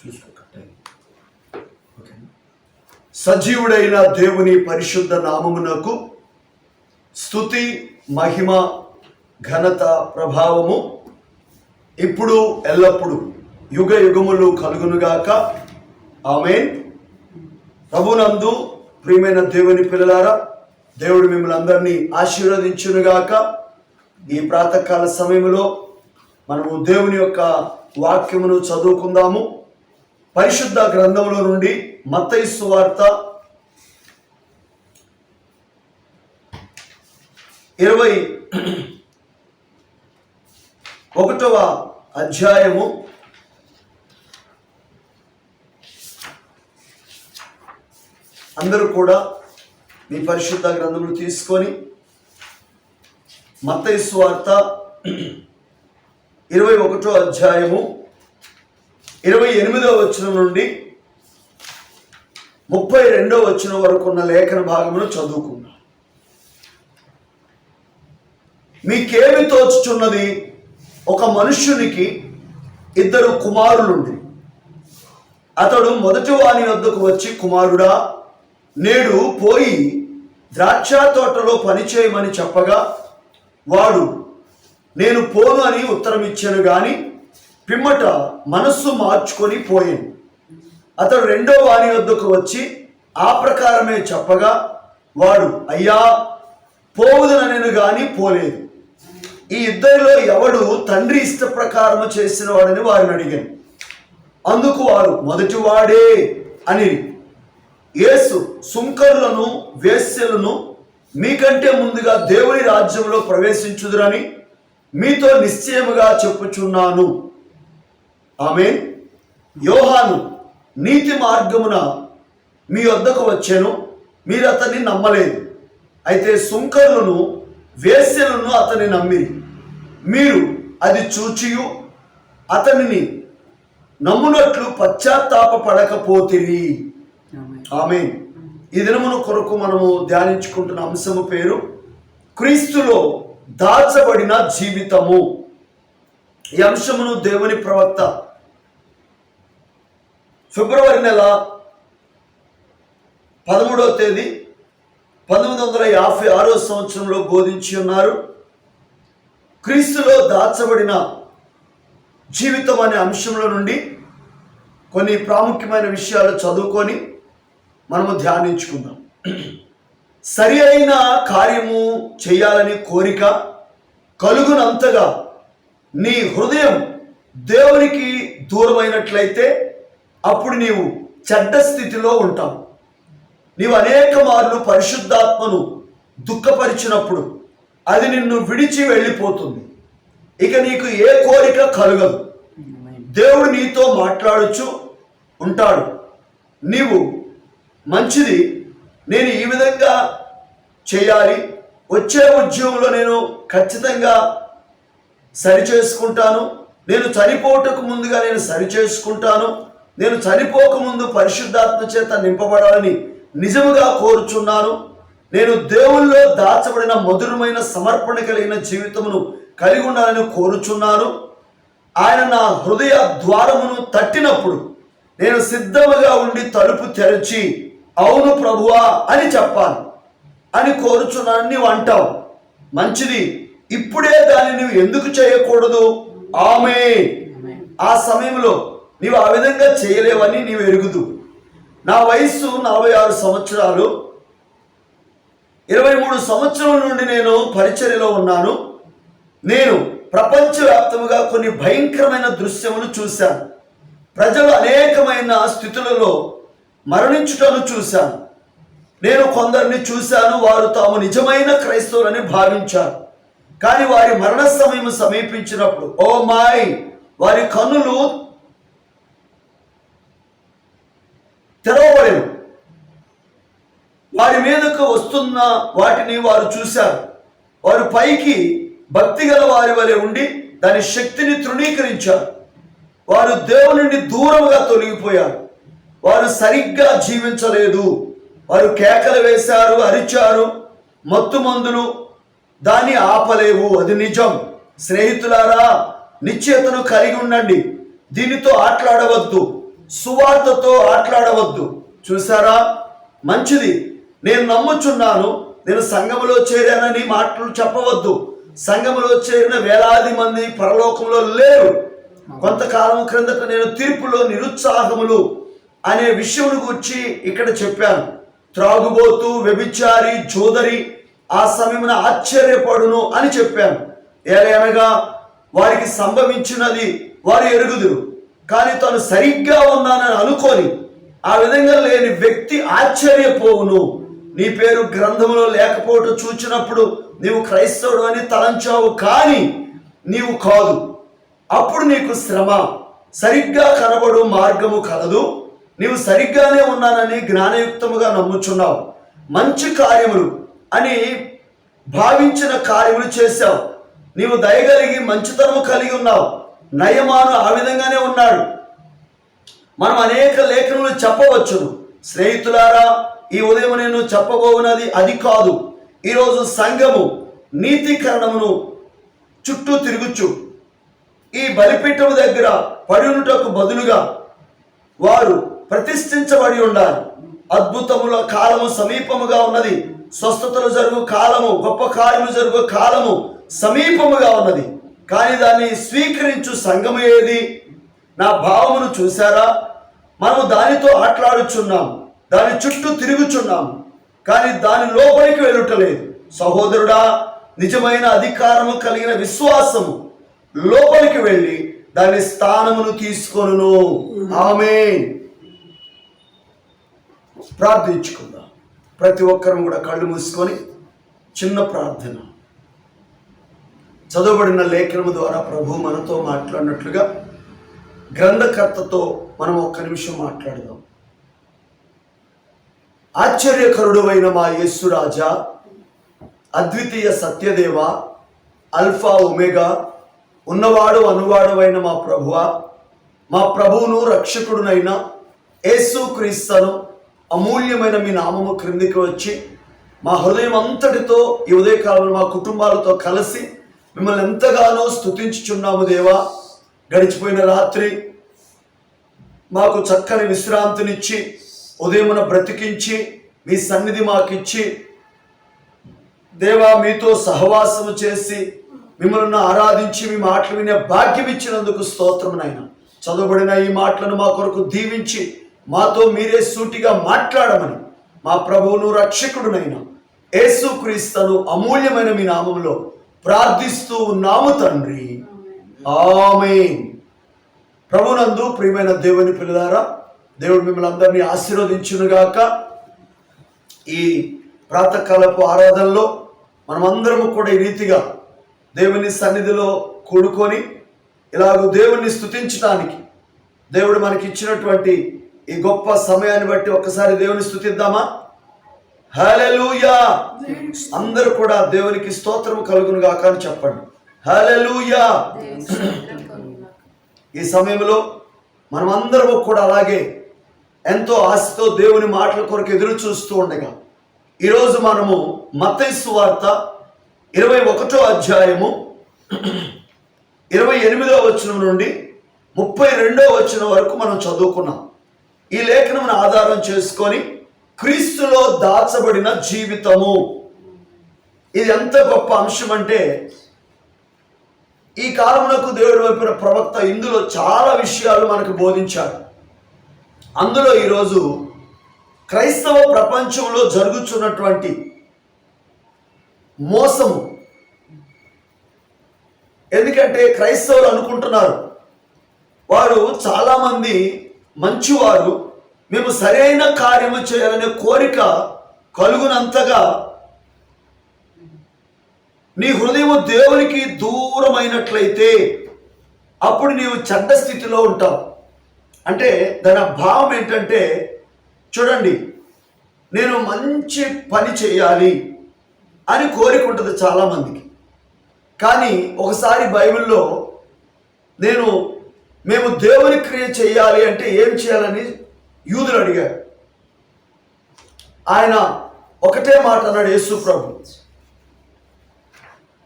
చూసుకోకండి okay సజీవుడైన దేవుని పరిశుద్ధ నామమునకు స్థుతి మహిమ ఘనత ప్రభావము ఇప్పుడు ఎల్లప్పుడూ యుగ యుగములు కలుగునుగాక ఆమె ప్రభునందు ప్రియమైన దేవుని పిల్లలారా దేవుడు మిమ్మల్ని అందరినీ ఆశీర్వదించునుగాక ఈ ప్రాతకాల సమయంలో మనము దేవుని యొక్క వాక్యమును చదువుకుందాము. పరిశుద్ధ గ్రంథంలో నుండి మత్తైసు వార్త ఇరవై ఒకటవ అధ్యాయము. అందరూ కూడా మీ పరిశుద్ధ గ్రంథములు తీసుకొని మత్తైసు వార్త ఇరవై ఒకటో అధ్యాయము. ఇరవై ఎనిమిదవ వచనం నుండి ముప్పై రెండో వచనం వరకు ఉన్న లేఖన భాగమును చదువుకుందాం. మీకేమి తోచుచున్నది? ఒక మనుష్యునికి ఇద్దరు కుమారులుండి అతడు మొదటి వాని వద్దకు వచ్చి కుమారుడా నేడు పోయి ద్రాక్ష తోటలో పనిచేయమని చెప్పగా వాడు నేను పోను అని ఉత్తరం ఇచ్చాను కానీ పిమ్మట మనస్సు మార్చుకొని పోయింది. అతడు రెండో వారి వద్దకు వచ్చి ఆ ప్రకారమే చెప్పగా వాడు అయ్యా పోవుదనను కానీ పోలేదు. ఈ ఇద్దరిలో ఎవడు తండ్రి ఇష్ట ప్రకారము చేసిన వాడని వారిని అడిగాను. అందుకు వారు మొదటివాడే అని. యేసు సుంకరులను వేశ్యలను మీకంటే ముందుగా దేవుని రాజ్యంలో ప్రవేశించుదురని మీతో నిశ్చయముగా చెప్పుచున్నాను. ఆమె యోహాను నీతి మార్గమున మీ వద్దకు వచ్చాను. మీరు అతన్ని నమ్మలేదు. అయితే సుంకరులను వేశ్యలను అతన్ని నమ్మిరి మీరు అది చూచియు. అతనిని నమ్మునట్లు పశ్చాత్తాప పడకపోతిరి ఆమె ఈ దినమును కొరకు మనము ధ్యానించుకుంటున్న అంశము పేరు క్రీస్తులో దాచబడిన జీవితము. ఈ అంశమును దేవుని ప్రవక్త ఫిబ్రవరి నెల పదమూడవ తేదీ పంతొమ్మిది వందల యాభై ఆరో సంవత్సరంలో బోధించి ఉన్నారు. క్రీస్తులో దాచబడిన జీవితం అనే అంశంలో నుండి కొన్ని ప్రాముఖ్యమైన విషయాలు చదువుకొని మనము ధ్యానించుకుందాం. సరి అయిన కార్యము చేయాలని కోరిక కలుగునంతగా నీ హృదయం దేవునికి దూరమైనట్లయితే అప్పుడు నీవు చెడ్డ స్థితిలో ఉంటావు. నీవు అనేక మార్లు పరిశుద్ధాత్మను దుఃఖపరిచినప్పుడు అది నిన్ను విడిచి వెళ్ళిపోతుంది. ఇక నీకు ఏ కోరిక కలగదు. దేవుడు నీతో మాట్లాడుచు ఉంటాడు. నీవు మంచిది నేను ఈ విధంగా చేయాలి. వచ్చే ఉద్యోగంలో నేను ఖచ్చితంగా సరి చేసుకుంటాను నేను చనిపోవటకు ముందుగా నేను సరి చేసుకుంటాను నేను చనిపోక ముందు పరిశుద్ధాత్మ చేత నింపబడాలని నిజముగా కోరుచున్నాను. నేను దేవుల్లో దాచబడిన మధురమైన సమర్పణ కలిగిన జీవితమును కలిగి ఉండాలని కోరుచున్నాను. ఆయన నా హృదయ ద్వారమును తట్టినప్పుడు నేను సిద్ధముగా ఉండి తలుపు తెరచి అవును ప్రభువా అని చెప్పాలి అని కోరుచున్నాను నీవు అంటావు. మంచిది ఇప్పుడే దాన్ని నువ్వు ఎందుకు చేయకూడదు? ఆమె ఆ సమయంలో నీవు ఆ విధంగా చేయలేవని నీవు ఎరుగుదు. నా వయస్సు నలభై ఆరు సంవత్సరాలు. ఇరవై మూడు సంవత్సరాల నుండి నేను పరిచర్యలో ఉన్నాను. నేను ప్రపంచవ్యాప్తముగా కొన్ని భయంకరమైన దృశ్యములు చూశాను. ప్రజలు అనేకమైన స్థితులలో మరణించుటను చూశాను. నేను కొందరిని చూశాను వారు తాము నిజమైన క్రైస్తవులని భావించారు. కానీ వారి మరణ సమయం సమీపించినప్పుడు ఓ మాయ్ వారి కన్నులు తెరవబడేను వారి మీదకు వస్తున్న వాటిని వారు చూశారు. వారు పైకి భక్తి గల వారి వలె ఉండి దాని శక్తిని తృణీకరించారు. వారు దేవుని దూరంగా దూరముగా తొలగిపోయారు. వారు సరిగ్గా జీవించలేదు. వారు కేకలు వేశారు అరిచారు మత్తు మందులు దాన్ని ఆపలేవు. అది నిజం. స్నేహితులారా నిశ్చేతను కలిగి ఉండండి. దీనితో ఆటలాడవద్దు. సువార్తతో ఆటలాడవద్దు. చూసారా మంచిది. నేను నమ్ముచున్నాను. నేను సంఘములో చేరానని మాటలు చెప్పవద్దు. సంఘములో చేరిన వేలాది మంది పరలోకంలో లేరు. కొంతకాలం క్రిందట నేను తీర్పులో నిరుత్సాహములు అనే విషయం గురించి ఇక్కడ చెప్పాను. త్రాగుబోతు వ్యభిచారి జోదరి ఆ సమయమున ఆశ్చర్యపడును అని చెప్పాను. ఏలయనగా వారికి సంభవించినది వారు ఎరుగుదురు. కానీ తను సరిగ్గా ఉన్నానని అనుకొని ఆ విధంగా లేని వ్యక్తి ఆశ్చర్యపోవును. నీ పేరు గ్రంథంలో లేకపోవటం చూచినప్పుడు నీవు క్రైస్తవుడు అని తలంచావు కానీ నీవు కాదు. అప్పుడు నీకు శ్రమ. సరిగ్గా కనబడు మార్గము కలదు. నీవు సరిగ్గానే ఉన్నానని జ్ఞానయుక్తముగా నమ్ముచున్నావు. మంచి కార్యములు అని భావించిన కార్యములు చేశావు. నీవు దయగలిగి మంచితనము కలిగి ఉన్నావు. నయమాను ఆ విధంగానే ఉన్నాడు. మనం అనేక లేఖనములు చెప్పవచ్చును. స్నేహితులారా ఈ ఉదయం నేను చెప్పబోవున్నది అది కాదు. ఈరోజు సంఘము నీతికరణమును చుట్టూ తిరుగుచు ఈ బలిపీఠము దగ్గర పడినటకు బదులుగా వారు ప్రతిష్ఠించబడి ఉండాలి. అద్భుతముల కాలము సమీపముగా ఉన్నది. స్వస్థతలు జరుగు కాలము గొప్ప కార్యము జరుగు కాలము సమీపముగా ఉన్నది. కానీ దాన్ని స్వీకరించు సంఘము ఏది? నా భావమును చూసారా మనము దానితో ఆటలాడుచున్నాం. దాని చుట్టూ తిరుగుచున్నాం. కానీ దాని లోపలికి వెళ్ళుటలేదు. సహోదరుడా నిజమైన అధికారము కలిగిన విశ్వాసము లోపలికి వెళ్ళి దాని స్థానమును తీసుకొను ఆమె ప్రార్థించుకుందాం. ప్రతి ఒక్కరం కూడా కళ్ళు మూసుకొని చిన్న ప్రార్థన. చదవబడిన లేఖనము ద్వారా ప్రభు మనతో మాట్లాడినట్లుగా గ్రంథకర్తతో మనం ఒక్క నిమిషం మాట్లాడదాం. ఆశ్చర్యకరుడు అయిన మా యేసురాజా అద్వితీయ సత్యదేవ అల్ఫా ఒమేగా ఉన్నవాడు అనువాడవైన మా ప్రభువ మా ప్రభువును రక్షకుడునైన యేసు క్రీస్తను అమూల్యమైన మీ నామము క్రిందికి వచ్చి మా హృదయం అంతటితో ఈ ఉదయకాలంలో మా కుటుంబాలతో కలిసి మిమ్మల్ని ఎంతగానో స్థుతించుచున్నాము దేవా. గడిచిపోయిన రాత్రి మాకు చక్కని విశ్రాంతినిచ్చి ఉదయమున బ్రతికించి మీ సన్నిధి మాకిచ్చి దేవా మీతో సహవాసము చేసి మిమ్మల్ని ఆరాధించి మీ మాటలు వినే భాగ్యం ఇచ్చినందుకు స్తోత్రమునైనా చదవబడిన ఈ మాటలను మా కొరకు దీవించి మాతో మీరే సూటిగా మాట్లాడమని మా ప్రభువును రక్షకుడునైనా యేసుక్రీస్తును అమూల్యమైన మీ నామంలో ప్రార్థిస్తూ ఉన్నాము తండ్రి. ఆమె ప్రభునందు ప్రియమైన దేవుని పిల్లలారా దేవుడు మిమ్మల్ని అందరినీ ఆశీర్వదించునుగాక. ఈ ప్రాతకాలపు ఆరాధనలో మనమందరము కూడా ఈ రీతిగా దేవుని సన్నిధిలో కూడుకొని ఇలాగ దేవుణ్ణి స్థుతించడానికి దేవుడు మనకి ఇచ్చినటువంటి ఈ గొప్ప సమయాన్ని బట్టి ఒక్కసారి దేవుని స్థుతిద్దామా హల్లెలూయా. అందరూ కూడా దేవునికి స్తోత్రం కలుగును గాక అని చెప్పండి. హల్లెలూయా. ఈ సమయంలో మనమందరము కూడా అలాగే ఎంతో ఆశతో దేవుని మాటల కొరకు ఎదురు చూస్తూ ఉండగా ఈరోజు మనము మత్తైసు వార్త ఇరవై ఒకటో అధ్యాయము ఇరవై ఎనిమిదో వచనం నుండి ముప్పై రెండో వచనం వరకు మనం చదువుకున్నాం. ఈ లేఖనమును ఆధారం చేసుకొని క్రీస్తులో దాచబడిన జీవితము. ఇది ఎంత గొప్ప అంశం అంటే ఈ కాలమునకు దేవుడు వైపున ప్రవక్త ఇందులో చాలా విషయాలు మనకు బోధించాడు. అందులో ఈరోజు క్రైస్తవ ప్రపంచంలో జరుగుతున్నటువంటి మోసము. ఎందుకంటే క్రైస్తవులు అనుకుంటున్నారు వారు చాలామంది మంచివారు మేము సరైన కార్యము చేయాలనే కోరిక కలుగునంతగా నీ హృదయం దేవునికి దూరమైనట్లయితే అప్పుడు నీవు చెడ్డ స్థితిలో ఉంటావు. అంటే దాని భావం ఏంటంటే చూడండి నేను మంచి పని చేయాలి అని కోరిక ఉంటుంది చాలామందికి. కానీ ఒకసారి బైబిల్లో నేను మేము దేవుని క్రియ చేయాలి అంటే ఏం చేయాలని యూదులు అడిగారు. ఆయన ఒకటే మాట అన్నాడు యేసు ప్రభు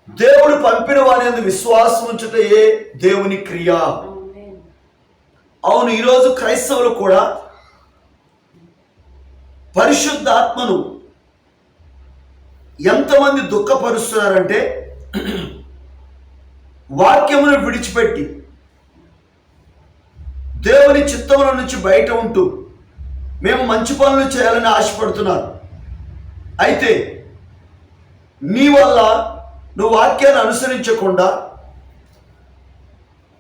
దేవుడు పంపిన వారి విశ్వాసం ఉంచుటయే దేవుని క్రియ. అవును ఈరోజు క్రైస్తవులు కూడా పరిశుద్ధాత్మను ఎంతమంది దుఃఖపరుస్తున్నారంటే వాక్యమును విడిచిపెట్టి దేవుని చిత్తముల నుంచి బయట ఉంటూ మేము మంచి పనులు చేయాలని ఆశపడుతున్నారు. అయితే నీ వల్ల నువ్వు వాక్యాన్ని అనుసరించకుండా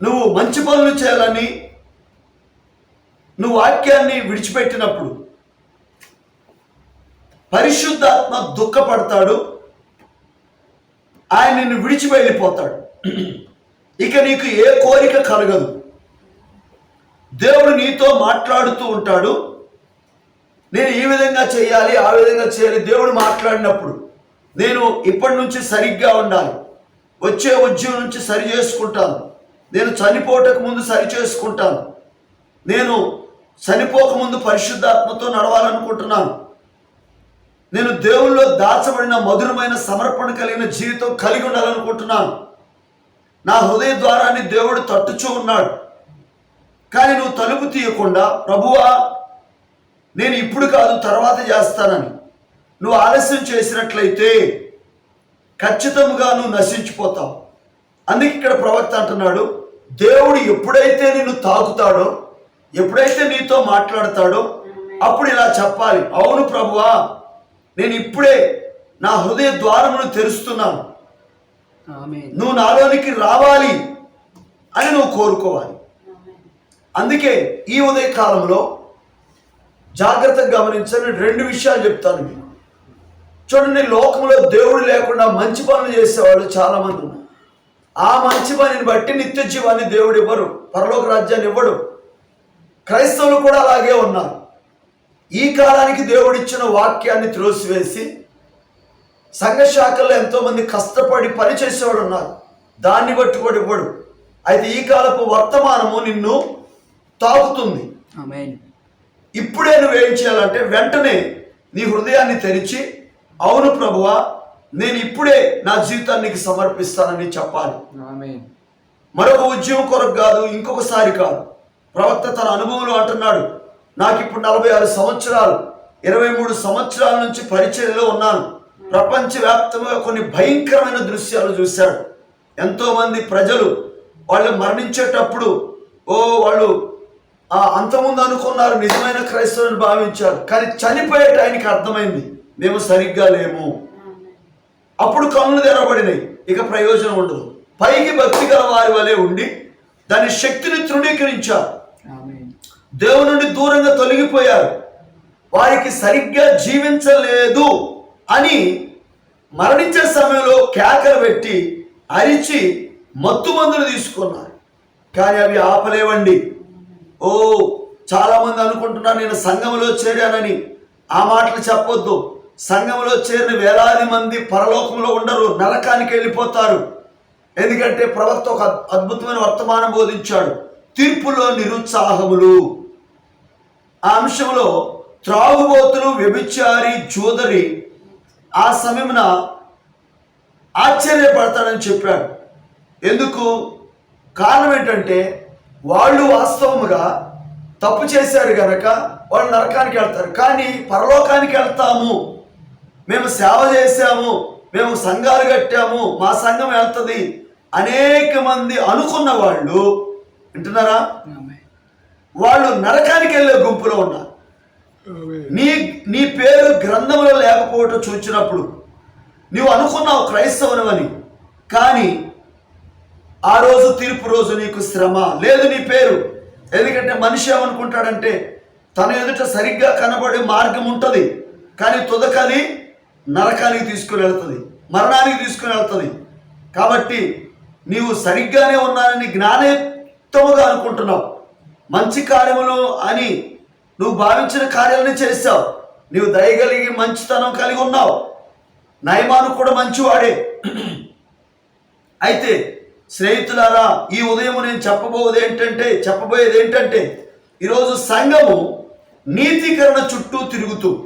నువ్వు మంచి పనులు చేయాలని నువ్వు వాక్యాన్ని విడిచిపెట్టినప్పుడు పరిశుద్ధాత్మ దుఃఖపడతాడు. ఆయన నిన్ను విడిచి వెళ్ళిపోతాడు. ఇక నీకు ఏ కోరిక కలగదు. దేవుడు నీతో మాట్లాడుతూ ఉంటాడు. నేను ఈ విధంగా చేయాలి ఆ విధంగా చేయాలి దేవుడు మాట్లాడినప్పుడు నేను ఇప్పటి నుంచి సరిగ్గా ఉండాలి. వచ్చే ఉద్యోగం నుంచి సరి చేసుకుంటాను. నేను చనిపోటకు ముందు సరి చేసుకుంటాను. నేను చనిపోక ముందు పరిశుద్ధాత్మతో నడవాలనుకుంటున్నాను. నేను దేవుల్లో దాచబడిన మధురమైన సమర్పణ కలిగిన జీవితం కలిగి ఉండాలనుకుంటున్నాను. నా హృదయ ద్వారాన్ని దేవుడు తట్టుచూ ఉన్నాడు. కానీ నువ్వు తలుపు తీయకుండా ప్రభువా నేను ఇప్పుడు కాదు తర్వాత చేస్తానని. నువ్వు ఆలస్యం చేసినట్లయితే ఖచ్చితంగా నువ్వు నశించిపోతావు. అందుకే ఇక్కడ ప్రవక్త అంటున్నాడు దేవుడు ఎప్పుడైతే నిన్ను తాకుతాడో ఎప్పుడైతే నీతో మాట్లాడతాడో అప్పుడు ఇలా చెప్పాలి. అవును ప్రభువా నేను ఇప్పుడే నా హృదయ ద్వారమును తెరుస్తున్నాను. నువ్వు నాలోనికి రావాలి అని నువ్వు కోరుకోవాలి. అందుకే ఈ ఉదయ కాలంలో జాగ్రత్తగా గమనించని రెండు విషయాలు చెప్తాను మీకు. చూడండి లోకంలో దేవుడు లేకుండా మంచి పనులు చేసేవాళ్ళు చాలామంది ఉన్నారు. ఆ మంచి పనిని బట్టి నిత్య జీవాన్ని దేవుడు ఇవ్వరు. పరలోక రాజ్యాన్ని ఇవ్వడు. క్రైస్తవులు కూడా అలాగే ఉన్నారు. ఈ కాలానికి దేవుడిచ్చిన వాక్యాన్ని త్రోసివేసి సంఘశాఖల్లో ఎంతోమంది కష్టపడి పని చేసేవాడు ఉన్నారు. దాన్ని బట్టి కూడా ఇవ్వడు. అయితే ఈ కాలపు వర్తమానము నిన్ను తాకుతుంది. ఇప్పుడే నువ్వేం చేయాలంటే వెంటనే నీ హృదయాన్ని తెరిచి అవును ప్రభువా నేను ఇప్పుడే నా జీవితాన్ని నీకు సమర్పిస్తానని చెప్పాలి. మరొక ఉద్యమం కొరకు కాదు ఇంకొకసారి కాదు. ప్రవక్త తన అనుభవంలో అంటున్నాడు నాకు ఇప్పుడు నలభై ఆరు సంవత్సరాలు ఇరవై మూడు సంవత్సరాల నుంచి పరిచర్యలో ఉన్నాను. ప్రపంచవ్యాప్తంగా కొన్ని భయంకరమైన దృశ్యాలు చూశాడు ఎంతో మంది ప్రజలు వాళ్ళు మరణించేటప్పుడు ఓ వాళ్ళు ఆ అంతకుముందు అనుకున్నారు నిజమైన క్రైస్తవుని భావించారు. కానీ చనిపోయే టైంకి అర్థమైంది మేము సరిగ్గా లేము. అప్పుడు కన్నులు తెరవబడినాయి. ఇక ప్రయోజనం ఉండదు. పైకి భక్తి గల వారి వలె ఉండి దాని శక్తిని తృణీకరించారు. దేవుని నుండి దూరంగా తొలగిపోయారు. వారికి సరిగ్గా జీవించలేదు అని మరణించే సమయంలో కేకలు పెట్టి అరిచి మత్తు మందులు తీసుకున్నారు. కానీ అవి ఆపలేవండి. ఓ చాలా మంది అనుకుంటున్నారు నేను సంఘంలో చేరానని. ఆ మాటలు చెప్పొద్దు. సంఘంలో చేరిన వేలాది మంది పరలోకంలో ఉండరు నరకానికి వెళ్ళిపోతారు. ఎందుకంటే ప్రవక్త ఒక అద్భుతమైన వర్తమానం బోధించాడు. తీర్పులో నిరుత్సాహములు. ఆ అంశంలో త్రాగుబోతులు వ్యభిచారి జోదరి ఆ సమయమున ఆశ్చర్యపడతాడని చెప్పాడు. ఎందుకు? కారణం ఏంటంటే వాళ్ళు వాస్తవముగా తప్పు చేశారు గనక వాళ్ళు నరకానికి వెళ్తారు. కానీ పరలోకానికి వెళ్తాము. మేము సేవ చేశాము. మేము సంఘాలు కట్టాము. మా సంఘం వెళ్తుంది. అనేక మంది అనుకున్న వాళ్ళు వింటున్నారా? వాళ్ళు నరకానికి వెళ్ళే గుంపులో ఉన్నారు. నీ నీ పేరు గ్రంథంలో లేకపోవటం చూచినప్పుడు నీవు అనుకున్నావు క్రైస్తవునవని. కానీ ఆ రోజు తీర్పు రోజు నీకు శ్రమ. లేదు నీ పేరు. ఎందుకంటే మనిషి ఏమనుకుంటాడంటే తన ఎదుట సరిగ్గా కనబడే మార్గం ఉంటుంది కానీ తుదకది నరకానికి తీసుకుని వెళ్తుంది మరణానికి తీసుకుని వెళ్తుంది. కాబట్టి నీవు సరిగ్గానే ఉన్నానని జ్ఞానయుక్తముగా అనుకుంటున్నావు. మంచి కార్యములు అని నువ్వు భావించిన కార్యాలని చేస్తావు నీవు దయగలిగి మంచితనం కలిగి ఉన్నావు. నయమాను కూడా మంచివాడే. అయితే స్నేహితులారా ఈ ఉదయం నేను చెప్పబోయేది ఏంటంటే చెప్పబోయేది ఏంటంటే ఈరోజు సంఘము నీతికరణ చుట్టూ తిరుగుతూ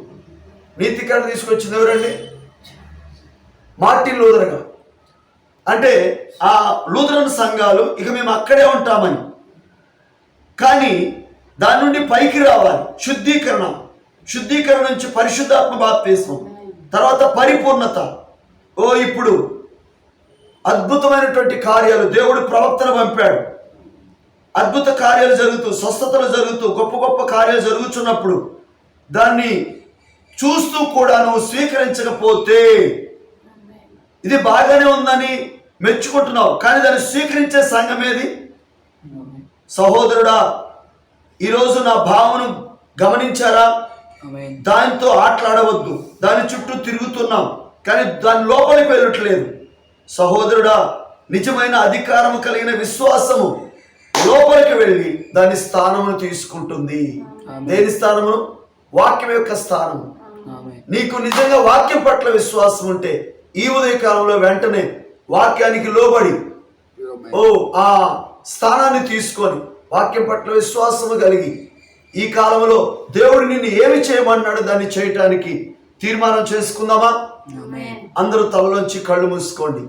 నీతికరణ తీసుకొచ్చింది ఎవరండి? మార్టిన్ లూథర్ గారు. అంటే ఆ లూథరన్ సంఘాలు ఇక మేము అక్కడే ఉంటామని. కానీ దాని నుండి పైకి రావాలి. శుద్ధీకరణ. శుద్ధీకరణ నుంచి పరిశుద్ధాత్మ బాప్తీసం. తర్వాత పరిపూర్ణత. ఓ ఇప్పుడు అద్భుతమైనటువంటి కార్యాలు దేవుడు ప్రవక్తను పంపాడు. అద్భుత కార్యాలు జరుగుతూ స్వస్థతలు జరుగుతూ గొప్ప గొప్ప కార్యాలు జరుగుతున్నప్పుడు దాన్ని చూస్తూ కూడా నువ్వు స్వీకరించకపోతే ఇది బాగానే ఉందని మెచ్చుకుంటున్నావు. కానీ దాన్ని స్వీకరించే సంఘం ఏది? సహోదరుడా ఈరోజు నా భావను గమనించారా? దానితో ఆటలాడవద్దు. దాని చుట్టూ తిరుగుతున్నాం. కానీ దాని లోపలికి వెళ్ళట్లేదు. సహోదరుడా నిజమైన అధికారం కలిగిన విశ్వాసము లోపలికి వెళ్ళి దాని స్థానమును తీసుకుంటుంది. దేని స్థానమును? వాక్యం యొక్క స్థానము. నీకు నిజంగా వాక్యం పట్ల విశ్వాసం ఉంటే ఈ ఉదయకాలంలో వెంటనే వాక్యానికి లోబడి ఓ ఆ స్థానాన్ని తీసుకొని వాక్యం పట్ల విశ్వాసము కలిగి ఈ కాలంలో దేవుడు నిన్ను ఏమి చేయమన్నాడు దాన్ని చేయటానికి తీర్మానం చేసుకుందామా? అందరూ తలలోంచి కళ్ళు మూసుకోండి.